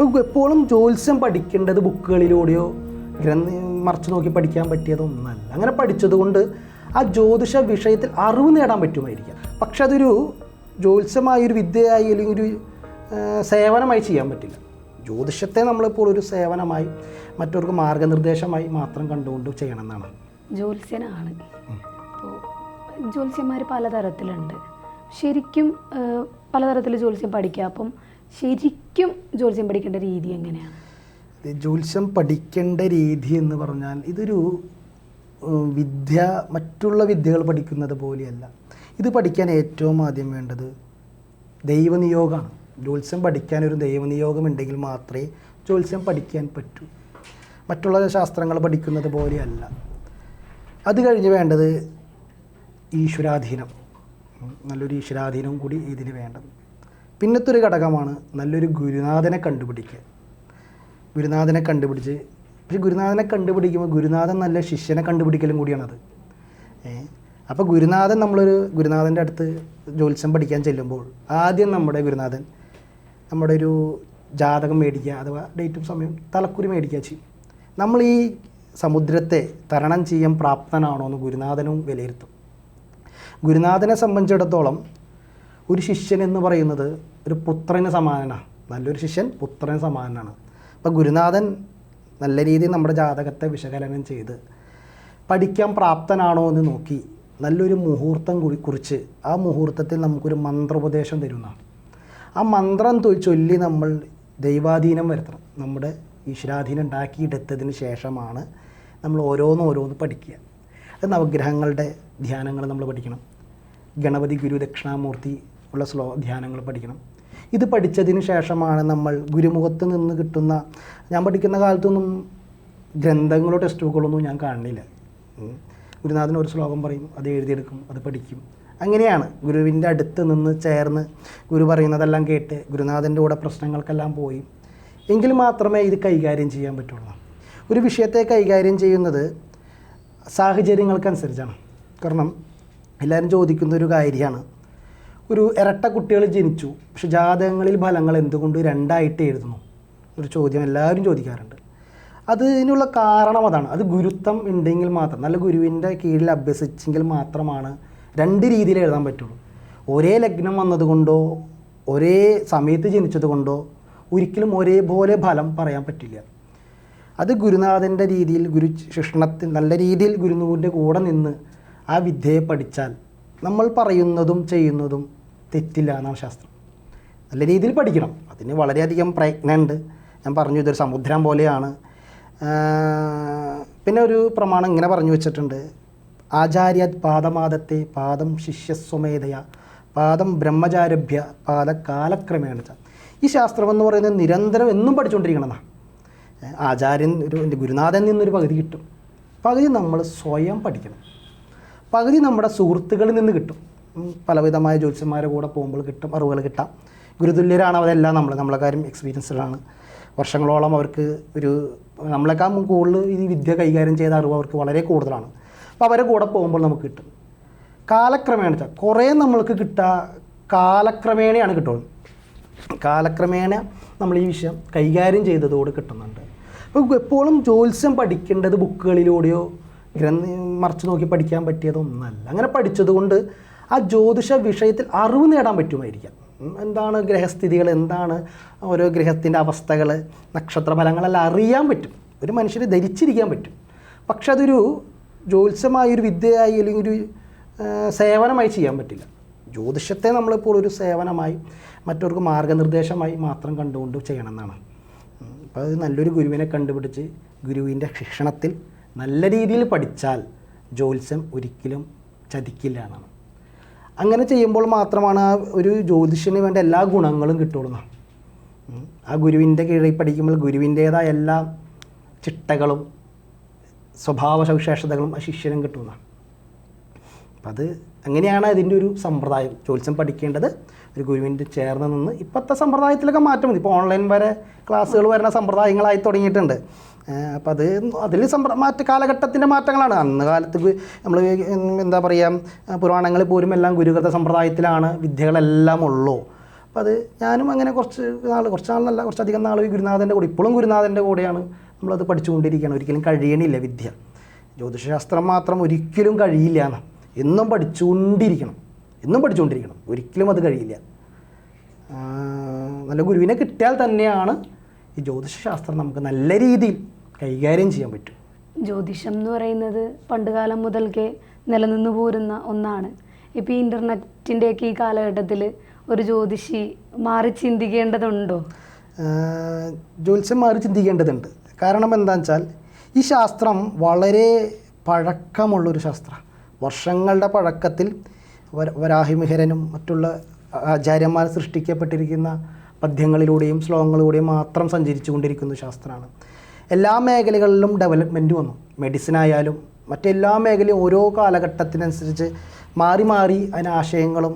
അപ്പോൾ എപ്പോഴും ജ്യോത്സ്യം പഠിക്കേണ്ടത് ബുക്കുകളിലൂടെയോ ഗ്രന്ഥ മറിച്ച് നോക്കി പഠിക്കാൻ പറ്റിയതൊന്നല്ല. അങ്ങനെ പഠിച്ചതുകൊണ്ട് ആ ജ്യോതിഷ വിഷയത്തിൽ അറിവ് നേടാൻ പറ്റുമായിരിക്കാം. പക്ഷെ അതൊരു ജ്യോത്സ്യമായ ഒരു വിദ്യയായി അല്ലെങ്കിൽ ഒരു സേവനമായി ചെയ്യാൻ പറ്റില്ല. ജ്യോതിഷത്തെ നമ്മളിപ്പോൾ ഒരു സേവനമായി മറ്റവർക്ക് മാർഗനിർദ്ദേശമായി മാത്രം കണ്ടുകൊണ്ട് ചെയ്യണം എന്നാണ് ജ്യോത്സ്യനാണ് ജ്യോത്സ്യന്മാർ പലതരത്തിലുണ്ട്. ശരിക്കും പലതരത്തിൽ ജ്യോത്സ്യം പഠിക്കുക അപ്പം ശരിക്കും ജ്യോത്സ്യം പഠിക്കേണ്ട രീതി എങ്ങനെയാണ് ജ്യോത്സ്യം പഠിക്കേണ്ട രീതി എന്ന് പറഞ്ഞാൽ ഇതൊരു വിദ്യ മറ്റുള്ള വിദ്യകൾ പഠിക്കുന്നത് പോലെയല്ല. ഇത് പഠിക്കാൻ ഏറ്റവും ആദ്യം വേണ്ടത് ദൈവനിയോഗമാണ് ജ്യോത്സ്യം പഠിക്കാൻ ഒരു ദൈവനിയോഗം ഉണ്ടെങ്കിൽ മാത്രമേ ജ്യോത്സ്യം പഠിക്കാൻ പറ്റൂ. മറ്റുള്ള ശാസ്ത്രങ്ങൾ പഠിക്കുന്നത് പോലെയല്ല. അത് കഴിഞ്ഞ് വേണ്ടത് ഈശ്വരാധീനം. നല്ലൊരു ഈശ്വരാധീനം കൂടി ഇതിന് വേണ്ടത്. പിന്നത്തെ ഒരു ഘടകമാണ് നല്ലൊരു ഗുരുനാഥനെ കണ്ടുപിടിക്കുക. ഗുരുനാഥനെ കണ്ടുപിടിച്ച് പക്ഷെ ഗുരുനാഥനെ കണ്ടുപിടിക്കുമ്പോൾ ഗുരുനാഥൻ നല്ല ശിഷ്യനെ കണ്ടുപിടിക്കലും കൂടിയാണത്. അപ്പോൾ ഗുരുനാഥൻ നമ്മളൊരു ഗുരുനാഥന്റെ അടുത്ത് ജ്യോത്സ്യം പഠിക്കാൻ ചെല്ലുമ്പോൾ ആദ്യം നമ്മുടെ ഗുരുനാഥൻ നമ്മുടെ ഒരു ജാതകം മേടിക്കുക അഥവാ ഡേറ്റും സമയം തലക്കുരി മേടിക്കുക ചെയ്യും. നമ്മൾ ഈ സമുദ്രത്തെ തരണം ചെയ്യാൻ പ്രാപ്തനാണോ എന്ന് ഗുരുനാഥനും വിലയിരുത്തും. ഗുരുനാഥനെ സംബന്ധിച്ചിടത്തോളം ഒരു ശിഷ്യൻ എന്ന് പറയുന്നത് ഒരു പുത്രന് സമാനനാണ് നല്ലൊരു ശിഷ്യൻ പുത്രന് സമാനനാണ്. അപ്പോൾ ഗുരുനാഥൻ നല്ല രീതിയിൽ നമ്മുടെ ജാതകത്തെ വിശകലനം ചെയ്ത് പഠിക്കാൻ പ്രാപ്തനാണോ എന്ന് നോക്കി നല്ലൊരു മുഹൂർത്തം കുറി കുറിച്ച് ആ മുഹൂർത്തത്തിൽ നമുക്കൊരു മന്ത്രോപദേശം തരുന്നതാണ് ആ മന്ത്രം ചൊല്ലി നമ്മൾ ദൈവാധീനം വരുത്തണം. നമ്മുടെ ഈശ്വരാധീനം ഉണ്ടാക്കിയെടുത്തതിന് ശേഷമാണ് നമ്മൾ ഓരോന്ന് ഓരോന്ന് പഠിക്കുക. അത് നവഗ്രഹങ്ങളുടെ ധ്യാനങ്ങൾ നമ്മൾ പഠിക്കണം. ഗണപതി ഗുരു ദക്ഷിണാമൂർത്തി ഉള്ള ശ്ലോ ധ്യാനങ്ങൾ പഠിക്കണം. ഇത് പഠിച്ചതിന് ശേഷമാണ് നമ്മൾ ഗുരുമുഖത്ത് നിന്ന് കിട്ടുന്ന ഞാൻ പഠിക്കുന്ന കാലത്തൊന്നും ഗ്രന്ഥങ്ങളോ ടെക്സ്റ്റ് ബുക്കുകളൊന്നും ഞാൻ കാണുന്നില്ല. ഗുരുനാഥൻ ഒരു ശ്ലോകം പറയും അത് എഴുതിയെടുക്കും അത് പഠിക്കും. അങ്ങനെയാണ് ഗുരുവിന്റെ അടുത്ത് നിന്ന് ചേർന്ന് ഗുരു പറയുന്നതെല്ലാം കേട്ട് ഗുരുനാഥന്റെ കൂടെ പ്രശ്നങ്ങൾക്കെല്ലാം പോയി. എങ്കിൽ മാത്രമേ ഇത് കൈകാര്യം ചെയ്യാൻ പറ്റുള്ളൂ. ഒരു വിഷയത്തെ കൈകാര്യം ചെയ്യുന്നത് സാഹചര്യങ്ങൾക്കനുസരിച്ചാണ്. കാരണം എല്ലാവരും ചോദിക്കുന്ന ഒരു കാര്യമാണ്. ഒരു ഇരട്ട കുട്ടികൾ ജനിച്ചു. പക്ഷെ ജാതകങ്ങളിൽ ഫലങ്ങൾ എന്തുകൊണ്ട് രണ്ടായിട്ട് എഴുതുന്നു? ഒരു ചോദ്യം എല്ലാവരും ചോദിക്കാറുണ്ട്. അതിനുള്ള കാരണം അതാണ്. അത് ഗുരുത്വം ഉണ്ടെങ്കിൽ മാത്രം നല്ല ഗുരുവിന്റെ കീഴിൽ അഭ്യസിച്ചെങ്കിൽ മാത്രമാണ് രണ്ട് രീതിയിൽ എഴുതാൻ പറ്റുള്ളൂ. ഒരേ ലഗ്നം വന്നതുകൊണ്ടോ ഒരേ സമയത്ത് ജനിച്ചതുകൊണ്ടോ ഒരിക്കലും ഒരേപോലെ ഫലം പറയാൻ പറ്റില്ല. അത് ഗുരുനാഥന്റെ രീതിയിൽ ഗുരു ശിക്ഷണത്തിൽ നല്ല രീതിയിൽ ഗുരുനൂറിന്റെ കൂടെ നിന്ന് ആ വിദ്യയെ പഠിച്ചാൽ നമ്മൾ പറയുന്നതും ചെയ്യുന്നതും തെറ്റില്ല എന്നാണ് ശാസ്ത്രം. നല്ല രീതിയിൽ പഠിക്കണം. അതിന് വളരെയധികം പ്രയത്നമുണ്ട് ഞാൻ പറഞ്ഞു ഇതൊരു സമുദ്രം പോലെയാണ്. പിന്നെ ഒരു പ്രമാണം ഇങ്ങനെ പറഞ്ഞു വെച്ചിട്ടുണ്ട്. ആചാര്യത് പാദമാദത്തെ പാദം ശിഷ്യസ്വമേധയ പാദം ബ്രഹ്മചാരഭ്യ പാദ കാലക്രമേണ. ഈ ശാസ്ത്രം എന്ന് പറയുന്നത് നിരന്തരം എന്നും പഠിച്ചുകൊണ്ടിരിക്കണമെന്നാണ് ആചാര്യൻ ഒരു ഗുരുനാഥൻ നിന്നൊരു പകുതി കിട്ടും. പകുതി നമ്മൾ സ്വയം പഠിക്കണം. പകുതി നമ്മുടെ സുഹൃത്തുക്കളിൽ നിന്ന് കിട്ടും. പലവിധമായ ജ്യോതിഷന്മാരെ കൂടെ പോകുമ്പോൾ കിട്ടും അറിവുകൾ കിട്ടാം. ഗുരുതുല്യരാണ് അവരെല്ലാം നമ്മൾ നമ്മളെ കാര്യം എക്സ്പീരിയൻസ്ഡാണ് വർഷങ്ങളോളം അവർക്ക് ഒരു നമ്മളെക്കാൾ കൂടുതൽ ഈ വിദ്യ കൈകാര്യം ചെയ്ത അറിവ് അവർക്ക് വളരെ കൂടുതലാണ്. അപ്പോൾ അവരെ കൂടെ പോകുമ്പോൾ നമുക്ക് കിട്ടും. കാലക്രമേണ കുറേ നമ്മൾക്ക് കിട്ടുക കാലക്രമേണയാണ് കിട്ടുന്നത്. കാലക്രമേണ നമ്മൾ ഈ വിഷയം കൈകാര്യം ചെയ്തതോട് കിട്ടുന്നുണ്ട്. അപ്പോൾ എപ്പോഴും ജ്യോത്സ്യം പഠിക്കേണ്ടത് ബുക്കുകളിലൂടെയോ ഗ്രന്ഥ മറിച്ച് നോക്കി പഠിക്കാൻ പറ്റിയതൊന്നല്ല. അങ്ങനെ പഠിച്ചതുകൊണ്ട് ആ ജ്യോതിഷ വിഷയത്തിൽ അറിവ് നേടാൻ പറ്റുമായിരിക്കാം. എന്താണ് ഗ്രഹസ്ഥിതികൾ? എന്താണ് ഓരോ ഗ്രഹത്തിന്റെ അവസ്ഥകൾ? നക്ഷത്രഫലങ്ങളെല്ലാം അറിയാൻ പറ്റും. ഒരു മനുഷ്യന് ധരിച്ചിരിക്കാൻ പറ്റും. പക്ഷെ അതൊരു ജ്യോത്സ്യമായൊരു വിദ്യയായി അല്ലെങ്കിൽ ഒരു സേവനമായി ചെയ്യാൻ പറ്റില്ല. ജ്യോതിഷത്തെ നമ്മളിപ്പോൾ ഒരു സേവനമായി മറ്റവർക്ക് മാർഗനിർദ്ദേശമായി മാത്രം കണ്ടുകൊണ്ട് ചെയ്യണം എന്നാണ് അപ്പോൾ അത് നല്ലൊരു ഗുരുവിനെ കണ്ടുപിടിച്ച് ഗുരുവിന്റെ ശിക്ഷണത്തിൽ നല്ല രീതിയിൽ പഠിച്ചാൽ ജ്യോത്സ്യം ഒരിക്കലും ചതിക്കില്ല എന്നാണ് അങ്ങനെ ചെയ്യുമ്പോൾ മാത്രമാണ് ആ ഒരു ജ്യോതിഷന് വേണ്ട എല്ലാ ഗുണങ്ങളും കിട്ടുള്ളൂ ആ ഗുരുവിന്റെ കീഴിൽ പഠിക്കുമ്പോൾ ഗുരുവിന്റേതായ എല്ലാ ചിട്ടകളും സ്വഭാവ സവിശേഷതകളും ആ ശിഷ്യനും കിട്ടുന്നതാണ് അപ്പം അത് അങ്ങനെയാണ് അതിന്റെ ഒരു സമ്പ്രദായം. ജ്യോത്സ്യം പഠിക്കേണ്ടത് ഒരു ഗുരുവിന്റെ ചേർന്ന് നിന്ന് ഇപ്പോഴത്തെ സമ്പ്രദായത്തിലൊക്കെ മാറ്റം മതി ഇപ്പോൾ ഓൺലൈൻ വരെ ക്ലാസ്സുകൾ വരുന്ന സമ്പ്രദായങ്ങളായി തുടങ്ങിയിട്ടുണ്ട്. അപ്പം അത് അതിൽ സമ്പ്ര മാറ്റ കാലഘട്ടത്തിന്റെ മാറ്റങ്ങളാണ്. അന്ന് കാലത്ത് നമ്മൾ എന്താ പറയുക പുരാണങ്ങളിൽ പോലും എല്ലാം ഗുരുകൃത സമ്പ്രദായത്തിലാണ് വിദ്യകളെല്ലാം ഉള്ളൂ. അപ്പം അത് ഞാനും അങ്ങനെ കുറച്ച് നാൾ കുറച്ച് നാളല്ല കുറച്ചധികം നാൾ ഗുരുനാഥന്റെ കൂടെ ഇപ്പോഴും ഗുരുനാഥന്റെ കൂടെയാണ് നമ്മളത് പഠിച്ചുകൊണ്ടിരിക്കുകയാണ് ഒരിക്കലും കഴിയണില്ല വിദ്യ. ജ്യോതിഷശാസ്ത്രം മാത്രം ഒരിക്കലും കഴിയില്ല എന്ന്. എന്നും പഠിച്ചുകൊണ്ടിരിക്കണം. എന്നും പഠിച്ചുകൊണ്ടിരിക്കണം. ഒരിക്കലും അത് കഴിയില്ല. നല്ല ഗുരുവിനെ കിട്ടിയാൽ തന്നെയാണ് ഈ ജ്യോതിഷശാസ്ത്രം നമുക്ക് നല്ല രീതിയിൽ കൈകാര്യം ചെയ്യാൻ പറ്റും. ജ്യോതിഷം എന്ന് പറയുന്നത് പണ്ടുകാലം മുതൽക്കേ നിലനിന്ന് പോരുന്ന ഒന്നാണ്. ഇപ്പോൾ ഈ ഇന്റർനെറ്റിന്റെയൊക്കെ ഈ കാലഘട്ടത്തിൽ ഒരു ജ്യോതിഷി മാറി ചിന്തിക്കേണ്ടതുണ്ടോ? ജ്യോതിഷം മാറി ചിന്തിക്കേണ്ടതുണ്ട്. കാരണം എന്താണെന്ന് വെച്ചാൽ ഈ ശാസ്ത്രം വളരെ പഴക്കമുള്ളൊരു ശാസ്ത്രം. വർഷങ്ങളുടെ പഴക്കത്തിൽ വരാഹിമിഹരനും മറ്റുള്ള ആചാര്യന്മാർ സൃഷ്ടിക്കപ്പെട്ടിരിക്കുന്ന പദ്യങ്ങളിലൂടെയും ശ്ലോകങ്ങളിലൂടെയും മാത്രം സഞ്ചരിച്ചു കൊണ്ടിരിക്കുന്ന ശാസ്ത്രമാണ് എല്ലാ മേഖലകളിലും ഡെവലപ്മെന്റ് വന്നു. മെഡിസിൻ ആയാലും മറ്റെല്ലാ മേഖലയും ഓരോ കാലഘട്ടത്തിനനുസരിച്ച് മാറി മാറി അതിന് ആശയങ്ങളും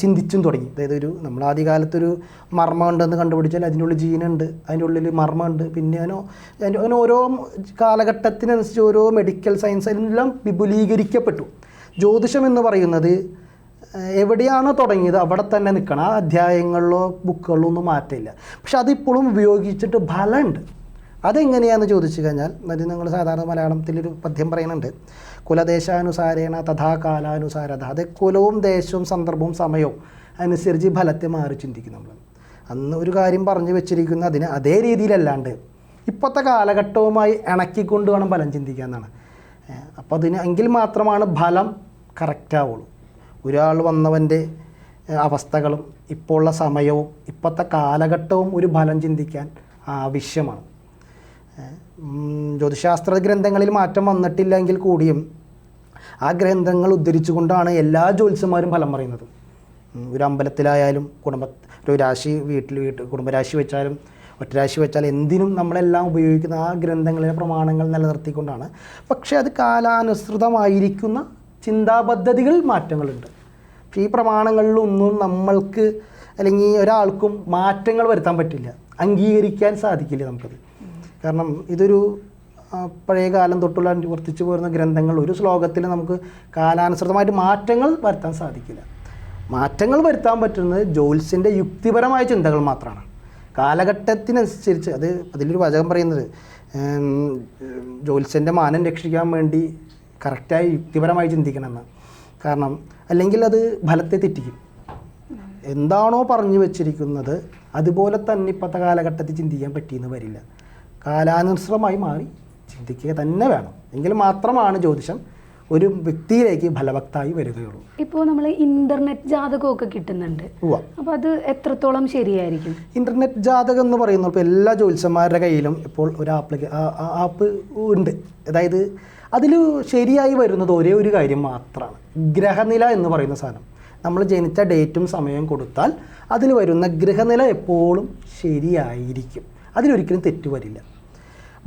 ചിന്തിച്ചും തുടങ്ങി. അതായത് ഒരു നമ്മൾ ആദ്യകാലത്തൊരു മർമ്മം ഉണ്ടെന്ന് കണ്ടുപിടിച്ചാൽ അതിനുള്ളിൽ ജീനുണ്ട് അതിന്റെ ഉള്ളിൽ മർമ്മമുണ്ട് പിന്നെ അതിനോ അങ്ങനെ ഓരോ കാലഘട്ടത്തിനനുസരിച്ച് ഓരോ മെഡിക്കൽ സയൻസ് എല്ലാം വിപുലീകരിക്കപ്പെട്ടു. ജ്യോതിഷം എന്ന് പറയുന്നത് എവിടെയാണോ തുടങ്ങിയത് അവിടെ തന്നെ നിൽക്കണം. ആ അധ്യായങ്ങളിലോ ബുക്കുകളിലോ ഒന്നും മാറ്റമില്ല. പക്ഷെ അതിപ്പോഴും ഉപയോഗിച്ചിട്ട് ഫലമുണ്ട്. അതെങ്ങനെയാണെന്ന് ചോദിച്ചു കഴിഞ്ഞാൽ അത് നിങ്ങൾ സാധാരണ മലയാളത്തിലൊരു പദ്യം പറയുന്നുണ്ട്. കുലദേശാനുസാരേണ തഥാ കാലാനുസാരത. അത് കുലവും ദേശവും സന്ദർഭവും സമയവും അനുസരിച്ച് ഫലത്തെ മാറി ചിന്തിക്കും നമ്മൾ അന്ന് ഒരു കാര്യം പറഞ്ഞു വെച്ചിരിക്കുന്ന അതിന് അതേ രീതിയിലല്ലാണ്ട് ഇപ്പോഴത്തെ കാലഘട്ടവുമായി ഇണക്കിക്കൊണ്ട് വേണം ഫലം ചിന്തിക്കുക എന്നാണ്. അപ്പോൾ അതിന് എങ്കിൽ മാത്രമാണ് ഫലം കറക്റ്റാവുള്ളൂ ഒരാൾ വന്നവന്റെ അവസ്ഥകളും ഇപ്പോൾ ഉള്ള സമയവും ഇപ്പോഴത്തെ കാലഘട്ടവും ഒരു ഫലം ചിന്തിക്കാൻ ആവശ്യമാണ്. ജ്യോതിശാസ്ത്ര ഗ്രന്ഥങ്ങളിൽ മാറ്റം വന്നിട്ടില്ലെങ്കിൽ കൂടിയും ആ ഗ്രന്ഥങ്ങൾ ഉദ്ധരിച്ചുകൊണ്ടാണ് എല്ലാ ജ്യോത്സ്യന്മാരും ഫലം പറയുന്നത്. ഒരു അമ്പലത്തിലായാലും കുടുംബ ഒരു രാശി വീട്ടിൽ വീട്ട് കുടുംബരാശി വെച്ചാലും ഒറ്റ രാശി വെച്ചാൽ എന്തിനും നമ്മളെല്ലാം ഉപയോഗിക്കുന്ന ആ ഗ്രന്ഥങ്ങളിലെ പ്രമാണങ്ങൾ നിലനിർത്തിക്കൊണ്ടാണ്. പക്ഷേ അത് കാലാനുസൃതമായിരിക്കുന്ന ചിന്താപദ്ധതികൾ മാറ്റങ്ങളുണ്ട്. പക്ഷേ ഈ പ്രമാണങ്ങളിലൊന്നും നമ്മൾക്ക് അല്ലെങ്കിൽ ഒരാൾക്കും മാറ്റങ്ങൾ വരുത്താൻ പറ്റില്ല. അംഗീകരിക്കാൻ സാധിക്കില്ല നമുക്കത്. കാരണം ഇതൊരു പഴയ കാലം തൊട്ടുള്ള വർത്തിച്ചു പോരുന്ന ഗ്രന്ഥങ്ങൾ. ഒരു ശ്ലോകത്തിൽ നമുക്ക് കാലാനുസൃതമായിട്ട് മാറ്റങ്ങൾ വരുത്താൻ സാധിക്കില്ല. മാറ്റങ്ങൾ വരുത്താൻ പറ്റുന്നത് ജോൽസിന്റെ യുക്തിപരമായ ചിന്തകൾ മാത്രമാണ്. കാലഘട്ടത്തിനനുസരിച്ച് അത് അതിലൊരു വചകം പറയുന്നത് ജോൽസിന്റെ മാനം രക്ഷിക്കാൻ വേണ്ടി കറക്റ്റായി യുക്തിപരമായി ചിന്തിക്കണമെന്ന്. കാരണം അല്ലെങ്കിൽ അത് ഫലത്തെ തെറ്റിക്കും. എന്താണോ പറഞ്ഞു വെച്ചിരിക്കുന്നത് അതുപോലെ തന്നെ ഇപ്പോഴത്തെ കാലഘട്ടത്തിൽ ചിന്തിക്കാൻ പറ്റിയെന്ന് വരില്ല. കാലാനുസൃതമായി മാറി ചിന്തിക്കുക തന്നെ വേണം. എങ്കിൽ മാത്രമാണ് ജ്യോതിഷം ഒരു വ്യക്തിയിലേക്ക് ഫലവത്തായി വരികയുള്ളൂ. ഇപ്പോൾ നമ്മൾ ഇന്റർനെറ്റ് ജാതകമൊക്കെ കിട്ടുന്നുണ്ട്. അപ്പോൾ അത് എത്രത്തോളം ശരിയായിരിക്കും? ഇന്റർനെറ്റ് ജാതകം എന്ന് പറയുന്നത് ഇപ്പോൾ എല്ലാ ജ്യോത്സ്യന്മാരുടെ കയ്യിലും ഇപ്പോൾ ഒരു ആപ്ലിക്ക ആപ്പ് ഉണ്ട്. അതായത് അതിൽ ശരിയായി വരുന്നത് ഒരേ ഒരു കാര്യം മാത്രമാണ് ഗ്രഹനില എന്ന് പറയുന്ന സാധനം. നമ്മൾ ജനിച്ച ഡേറ്റും സമയവും കൊടുത്താൽ അതിൽ വരുന്ന ഗ്രഹനില എപ്പോഴും ശരിയായിരിക്കും. അതിലൊരിക്കലും തെറ്റ് വരില്ല.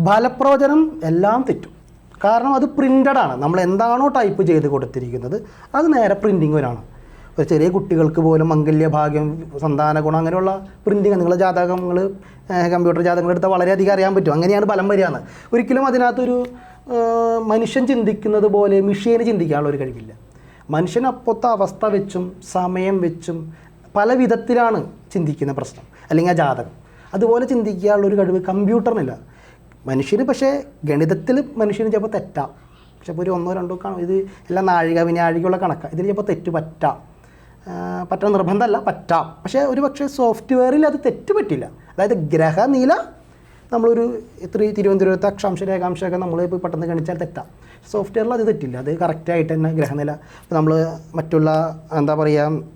ഫലപ്രവചനം എല്ലാം തെറ്റും. കാരണം അത് പ്രിന്റഡ് ആണ്. നമ്മൾ എന്താണോ ടൈപ്പ് ചെയ്ത് കൊടുത്തിരിക്കുന്നത് അത് നേരെ പ്രിന്റിങ് വരാണ്. ഒരു ചെറിയ കുട്ടികൾക്ക് പോലും മംഗല്യ ഭാഗ്യം സന്താന ഗുണം അങ്ങനെയുള്ള പ്രിന്റിങ് നിങ്ങളുടെ ജാതകങ്ങൾ കമ്പ്യൂട്ടർ ജാതകങ്ങൾ എടുത്താൽ വളരെയധികം അറിയാൻ പറ്റും. അങ്ങനെയാണ് ഫലം വരികയെന്ന് ഒരിക്കലും അതിനകത്തൊരു മനുഷ്യൻ ചിന്തിക്കുന്നത് പോലെ മിഷീന് ചിന്തിക്കാനുള്ള ഒരു കഴിവില്ല. മനുഷ്യൻ അപ്പോഴത്തെ അവസ്ഥ വെച്ചും സമയം വെച്ചും പല വിധത്തിലാണ് ചിന്തിക്കുന്ന പ്രശ്നം. അല്ലെങ്കിൽ ആ ജാതകം. അതുപോലെ ചിന്തിക്കാനുള്ള ഒരു കഴിവ് കമ്പ്യൂട്ടറിനില്ല മനുഷ്യന് പക്ഷേ ഗണിതത്തിൽ മനുഷ്യന് ചിലപ്പോൾ തെറ്റാം. പക്ഷെ ഇപ്പോൾ ഒരു ഒന്നോ രണ്ടോ കാണും ഇത് എല്ലാം നാഴിക വിനാഴികയുള്ള കണക്കാണ് ഇതിൽ ചിലപ്പോൾ തെറ്റ് പറ്റാം. പറ്റാൻ നിർബന്ധമല്ല പറ്റാം. പക്ഷേ ഒരു പക്ഷേ സോഫ്റ്റ്വെയറിൽ അത് തെറ്റ് പറ്റില്ല. അതായത് ഗ്രഹനില നമ്മളൊരു ഇത്ര തിരുവനന്തപുരത്തെ അക്ഷാംശ രേഖാംശമൊക്കെ നമ്മൾ ഇപ്പോൾ പെട്ടെന്ന് ഗണിച്ചാൽ തെറ്റാം. സോഫ്റ്റ്വെയറിൽ അത് തെറ്റില്ല. അത് കറക്റ്റായിട്ട് തന്നെ ഗ്രഹനില. ഇപ്പോൾ നമ്മൾ മറ്റുള്ള എന്താ പറയുക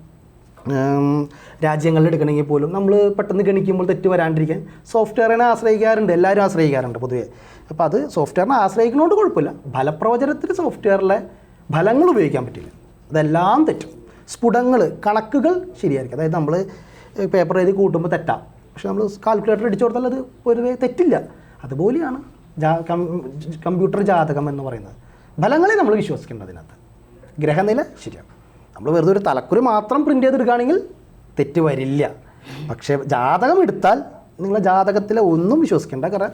രാജ്യങ്ങളിൽ എടുക്കണമെങ്കിൽ പോലും നമ്മൾ പെട്ടെന്ന് ഗണിക്കുമ്പോൾ തെറ്റ് വരാണ്ടിരിക്കാൻ സോഫ്റ്റ്വെയറിനെ ആശ്രയിക്കാറുണ്ട് എല്ലാവരും ആശ്രയിക്കാറുണ്ട് പൊതുവേ. അപ്പോൾ അത് സോഫ്റ്റ്വെയറിനെ ആശ്രയിക്കുന്നതുകൊണ്ട് കുഴപ്പമില്ല. ഫലപ്രവചനത്തിൽ സോഫ്റ്റ്വെയറിലെ ഫലങ്ങൾ ഉപയോഗിക്കാൻ പറ്റില്ല. അതെല്ലാം തെറ്റും. സ്ഫുടങ്ങൾ കണക്കുകൾ ശരിയായിരിക്കും. അതായത് നമ്മൾ പേപ്പർ എഴുതി കൂട്ടുമ്പോൾ തെറ്റാം. പക്ഷെ നമ്മൾ കാൽക്കുലേറ്റർ അടിച്ചു കൊടുത്താൽ അത് പൊതുവേ തെറ്റില്ല. അതുപോലെയാണ് ജാ കമ്പ്യൂട്ടർ ജാതകം എന്ന് പറയുന്നത്. ഫലങ്ങളെ നമ്മൾ വിശ്വസിക്കേണ്ടത് അതിനകത്ത് ഗ്രഹനില ശരിയാണ് നമ്മൾ വെറുതെ ഒരു തലക്കുരു മാത്രം പ്രിന്റ് ചെയ്തെടുക്കുകയാണെങ്കിൽ തെറ്റ് വരില്ല. പക്ഷേ ജാതകം എടുത്താൽ നിങ്ങളെ ജാതകത്തിലെ ഒന്നും വിശ്വസിക്കേണ്ട. കാരണം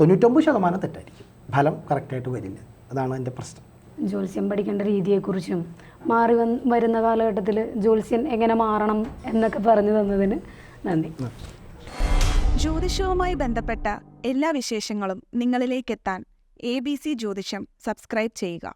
തൊണ്ണൂറ്റൊമ്പത് ശതമാനം തെറ്റായിരിക്കും. ഫലം കറക്റ്റായിട്ട് വരില്ല. അതാണ് എന്റെ പ്രശ്നം. ജ്യോത്സ്യം പഠിക്കേണ്ട രീതിയെക്കുറിച്ചും മാറി വന്ന് വരുന്ന കാലഘട്ടത്തിൽ ജ്യോത്സ്യൻ എങ്ങനെ മാറണം എന്നൊക്കെ പറഞ്ഞു തന്നതിന് നന്ദി. ജ്യോതിഷവുമായി ബന്ധപ്പെട്ട എല്ലാ വിശേഷങ്ങളും നിങ്ങളിലേക്കെത്താൻ എ ബി സി ജ്യോതിഷം സബ്സ്ക്രൈബ് ചെയ്യുക.